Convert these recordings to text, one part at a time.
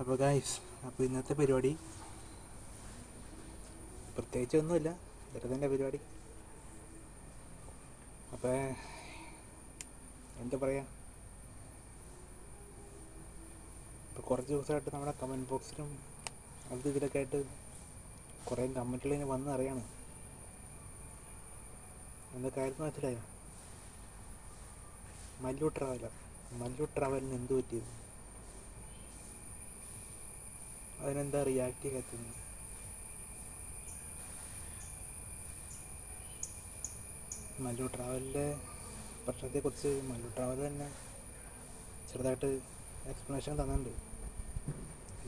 അപ്പോൾ ഗായ്സ് അപ്പോൾ ഇന്നത്തെ പരിപാടി പ്രത്യേകിച്ച് ഒന്നുമില്ല വെറുതെ തന്നെ പരിപാടി. അപ്പോൾ എന്താ പറയുക ഇപ്പോൾ കുറച്ച് ദിവസമായിട്ട് നമ്മുടെ കമന്റ് ബോക്സിലും അത് ഇതിലൊക്കെ ആയിട്ട് കുറേ കമന്റുകൾ ഇങ്ങനെ വന്ന് അറിയാണ് എന്താ കാര്യം മനസ്സിലായോ? മല്ലു ട്രാവലർ മല്ലു ട്രാവലിന് എന്ത് പറ്റിയത്? അതിനെന്താ റിയാക്ട് ചെയ്യാത്തത് മല്ലു ട്രാവലിന്റെ പ്രശ്നത്തെക്കുറിച്ച് മല്ലു ട്രാവൽ തന്നെ ചെറുതായിട്ട് എക്സ്പ്ലനേഷൻ തന്നിട്ടുണ്ട്.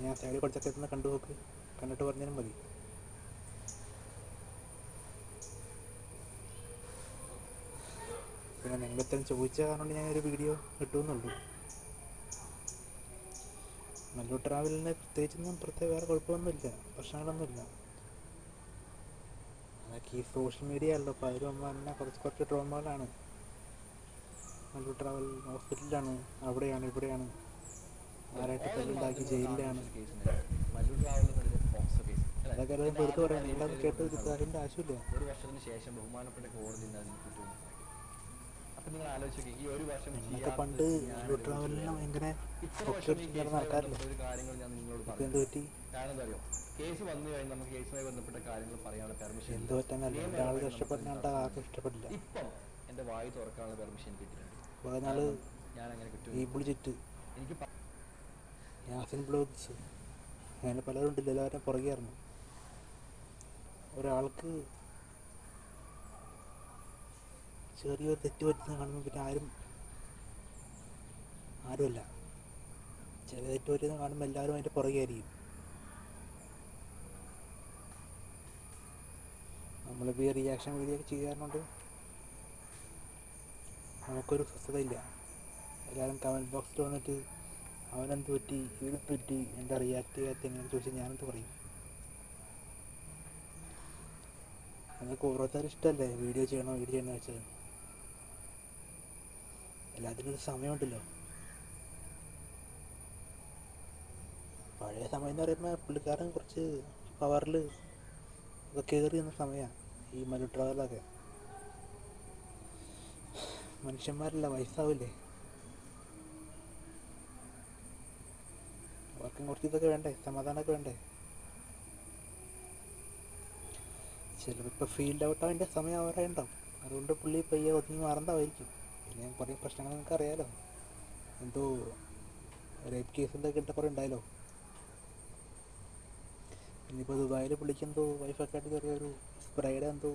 ഞാൻ സൈഡിൽ കുറച്ചൊക്കെ എത്തുന്ന കണ്ടു നോക്ക്. കണ്ടിട്ട് പറഞ്ഞാലും മതി. പിന്നെ നിങ്ങളിത്രയും ചോദിച്ച കാരണം ഞാൻ ഒരു വീഡിയോ കിട്ടുമെന്നുള്ളൂ മല്ലു ട്രാവലിന് പ്രത്യേകിച്ചൊന്നും പ്രത്യേക വേറെ കുഴപ്പമൊന്നുമില്ല. പ്രശ്നങ്ങളൊന്നുമില്ല. അതൊക്കെ ഈ സോഷ്യൽ മീഡിയ അല്ലോ. അപ്പോൾ അതിലും അമ്മ തന്നെ കുറച്ച് കുറച്ച് ട്രോമകളാണ്. മല്ലു ട്രാവൽ ഹോസ്പിറ്റലിലാണ്. അവിടെയാണ് ഇവിടെയാണ്. ആരായിട്ട് തല്ലുണ്ടാക്കി ജയിലിലാണ്. അതൊക്കെ എല്ലാവരും എടുത്ത് പറയാം നിങ്ങളത് കേട്ട് അതിന്റെ ആവശ്യമില്ല ഒരു വർഷത്തിന് ശേഷം ബഹുമാനപ്പെട്ട കോടതി നിങ്ങൾ ആലോചിച്ച് നോക്ക്, ഈ ഒരു വർഷം പണ്ട് ട്രാവലിന് ഭയങ്കര ഒരു കാര്യങ്ങൾ ഞാൻ നിങ്ങളോട് പറഞ്ഞു കാരണം അറിയോ കേസ് വന്നു കഴിഞ്ഞാൽ നമുക്ക് കേസുമായി ബന്ധപ്പെട്ട കാര്യങ്ങൾ പറയാനുള്ള പെർമിഷൻ എന്ത് പറ്റാനല്ല ഒരാൾ ഇഷ്ടപ്പെടുന്നുണ്ട് ആർക്കും ഇഷ്ടപ്പെടില്ല. ഇപ്പം എന്റെ വായി തുറക്കാനുള്ള പെർമിഷൻ കിട്ടിയിട്ടുണ്ട്. കുറേ ഞാൻ അങ്ങനെ എനിക്ക് യാസിൻ ബ്ലോഗ്സ് അങ്ങനെ പലരും ഉണ്ടല്ലോ എല്ലാവരും പുറകെയായിരുന്നു ഒരാൾക്ക് ചെറിയൊരു തെറ്റ് പറ്റുന്ന കാണുമ്പോൾ പിന്നെ ആരും ആരുമല്ല. ചെറിയ തെറ്റ് പറ്റുന്ന കാണുമ്പോൾ എല്ലാവരും അതിന്റെ പുറകെയായിരിക്കും. നമ്മളിപ്പോൾ ഈ റിയാക്ഷൻ വീഡിയോ ഒക്കെ ചെയ്യാറുണ്ട്. നമുക്കൊരു സ്വസ്ഥതയില്ല. എല്ലാവരും കമന്റ് ബോക്സിൽ വന്നിട്ട് അവനെന്ത് പറ്റി? ഇത് പറ്റി? എന്താ റിയാക്ട് ചെയ്യാത്ത എങ്ങനെ ചോദിച്ചാൽ ഞാനെന്ത് പറയും? നിങ്ങൾക്ക് ഓരോരുത്തരും ഇഷ്ടമല്ലേ വീഡിയോ ചെയ്യണോ വീഡിയോ ചെയ്യണോ വെച്ചാൽ എല്ലാത്തിനും അതിനൊരു സമയമുണ്ടല്ലോ. പഴയ സമയം എന്ന് പറയുമ്പോൾ പുള്ളിക്കാരൻ കുറച്ച് പവറിൽ ഒക്കെ കയറി നിന്ന സമയമാണ് ഈ മലു ട്രാവലൊക്കെ മനുഷ്യന്മാരല്ല വയസ്സാവില്ലേ അവർക്കും കുറച്ച് ഇതൊക്കെ വേണ്ടേ സമാധാനമൊക്കെ വേണ്ടേ? ചിലപ്പോൾ ഫീൽഡ് ഔട്ട് ആവേണ്ട സമയം അവരെ അതുകൊണ്ട് പുള്ളി പയ്യെ ഒതുങ്ങി മാറണ്ടാവായിരിക്കും പിന്നെ കുറേ പ്രശ്നങ്ങൾ നിങ്ങൾക്ക് അറിയാലോ. എന്തോ റേപ്പ് കേസ് എന്തൊക്കെ ഇട്ട കുറേ ഉണ്ടായല്ലോ. ഇനിയിപ്പോൾ ദുബായിൽ പുള്ളിക്കെന്തോ വൈഫൊക്കെ ആയിട്ട് ചെറിയൊരു സ്പ്രൈഡ് എന്തോ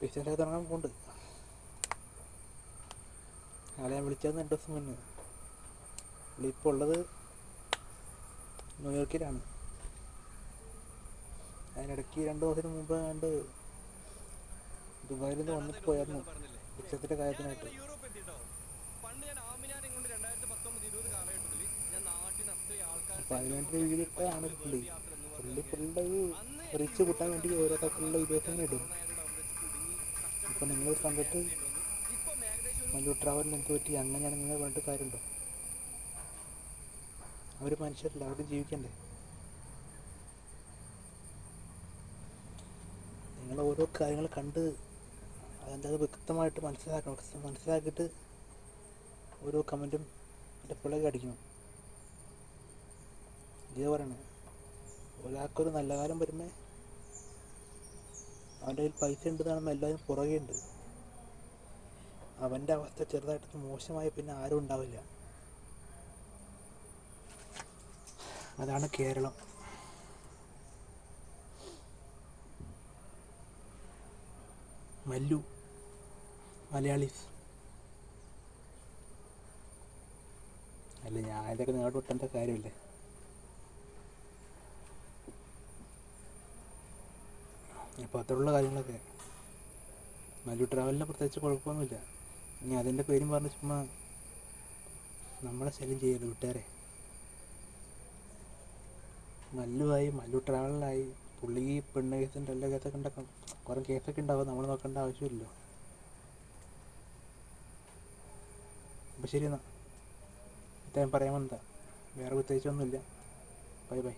ബിസിനസ്സൊക്കെ തുടങ്ങാൻ പോകുന്നുണ്ട് അയാളെ ഞാൻ വിളിച്ചത് രണ്ട് ദിവസം മുന്നേ. പുള്ളി ഇപ്പോൾ ഉള്ളത് ന്യൂയോർക്കിലാണ്. അതിനിടയ്ക്ക് രണ്ട് ദിവസത്തിന് മുമ്പ് കണ്ട് ദുബായിൽ നിന്ന് വന്നിട്ട് പോയായിരുന്നു. ബിസിനസിന്റെ കാര്യത്തിനായിട്ട്. പതിനെട്ട് ഇട്ടതാണ് പുള്ളി. പുള്ളി പുള്ളിയുടെ റിച്ച് കൂട്ടാൻ വേണ്ടി ഓരോ തരത്തിലുള്ള വീഡിയോസ് ഇങ്ങനെ ഇടും. ഇപ്പൊ നിങ്ങൾ കണ്ടിട്ട് മല്ലു ട്രാവലിന് എന്ത് പറ്റി അങ്ങനെയാണ് നിങ്ങൾ പറഞ്ഞിട്ട് കാര്യമുണ്ടോ? അവർ മനുഷ്യരല്ല അവർ ജീവിക്കണ്ടേ? നിങ്ങൾ ഓരോ കാര്യങ്ങൾ കണ്ട് അതിന്റെ അത് വ്യക്തമായിട്ട് മനസ്സിലാക്കണം. മനസ്സിലാക്കിയിട്ട് ഓരോ കമന്റും എന്റെ പിള്ളേർ അടിക്കണം. ഇതേ പറയണേ ഒരാൾക്കൊരു നല്ല കാലം വരുമ്പോൾ അവന്റെ കയ്യിൽ പൈസ ഉണ്ടെന്നാണെന്ന് എല്ലാവരും പുറകെ ഉണ്ട്. അവന്റെ അവസ്ഥ ചെറുതായിട്ട് മോശമായി പിന്നെ ആരും ഉണ്ടാവില്ല. അതാണ് കേരളം. മല്ലു. മലയാളീസ്. അല്ല ഞാൻ ഇതൊക്കെ നിങ്ങളോട് വിട്ടേണ്ട കാര്യമില്ലേ? അപ്പോൾ അത്രയുള്ള കാര്യങ്ങളൊക്കെ. മല്ലു ട്രാവലിന് പ്രത്യേകിച്ച് കുഴപ്പമൊന്നുമില്ല. ഇനി അതിന്റെ പേരും പറഞ്ഞ് ചുമ്മാ നമ്മളെ ശല്യം ചെയ്യരുത് വിട്ടേറെ മല്ലുവായി മല്ലു ട്രാവലിലായി പുള്ളി പെണ്ണ് കേസിന്റെ എല്ലാ കേസൊക്കെ ഉണ്ടാക്കാം കുറേ കേസൊക്കെ ഉണ്ടാവും. നമ്മൾ നോക്കേണ്ട ആവശ്യമില്ലല്ലോ. അപ്പം ശരി എന്നാൽ ഇത്രയും പറയാൻ വേറെ പ്രത്യേകിച്ചൊന്നുമില്ല. Bye bye.